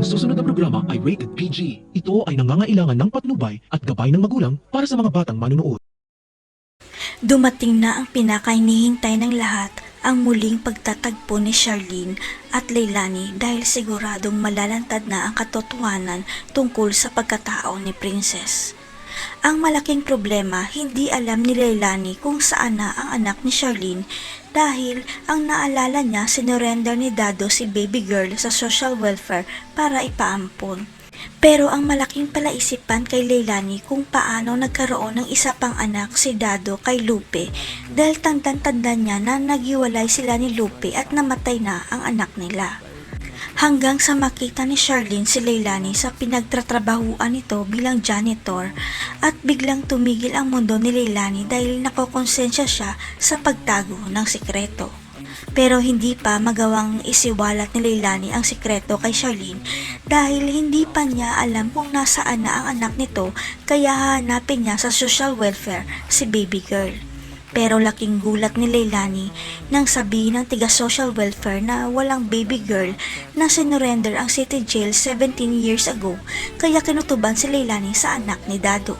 Ang susunod na programa ay rated PG. Ito ay nangangailangan ng patnubay at gabay ng magulang para sa mga batang manunood. Dumating na ang pinakainihintay ng lahat, ang muling pagtatagpo ni Charlene at Leilani dahil siguradong malalantad na ang katotohanan tungkol sa pagkatao ni Princess. Ang malaking problema, hindi alam ni Leilani kung saan na ang anak ni Charlene dahil ang naalala niya sinurrender ni Dado si baby girl sa social welfare para ipaampon. Pero ang malaking palaisipan kay Leilani kung paano nagkaroon ng isa pang anak si Dado kay Lupe dahil tandang-tanda niya na nagiwalay sila ni Lupe at namatay na ang anak nila. Hanggang sa makita ni Charlene si Leilani sa pinagtatrabahuan nito bilang janitor at biglang tumigil ang mundo ni Leilani dahil nakokonsensya siya sa pagtago ng sikreto. Pero hindi pa magawang isiwalat ni Leilani ang sikreto kay Charlene dahil hindi pa niya alam kung nasaan na ang anak nito kaya hanapin niya sa social welfare si baby girl. Pero laking gulat ni Leilani nang sabihin ng tiga social welfare na walang baby girl na sinurrender ang city jail 17 years ago kaya kinutuban si Leilani sa anak ni Dado.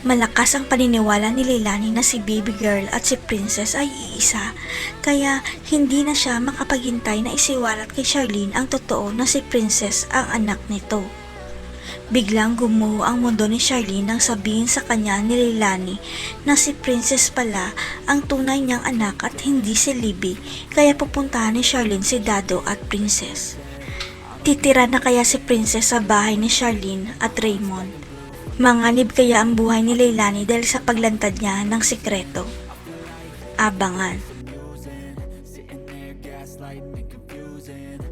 Malakas ang paniniwala ni Leilani na si baby girl at si princess ay iisa, kaya hindi na siya makapaghintay na isiwalat kay Charlene ang totoo na si princess ang anak nito. Biglang gumuho ang mundo ni Charlene nang sabihin sa kanya ni Leilani na si Princess pala ang tunay niyang anak at hindi si Libby kaya pupuntahan ni Charlene si Dado at Princess. Titira na kaya si Princess sa bahay ni Charlene at Raymond. Manganib kaya ang buhay ni Leilani dahil sa paglantad niya ng sikreto. Abangan. gaslight and.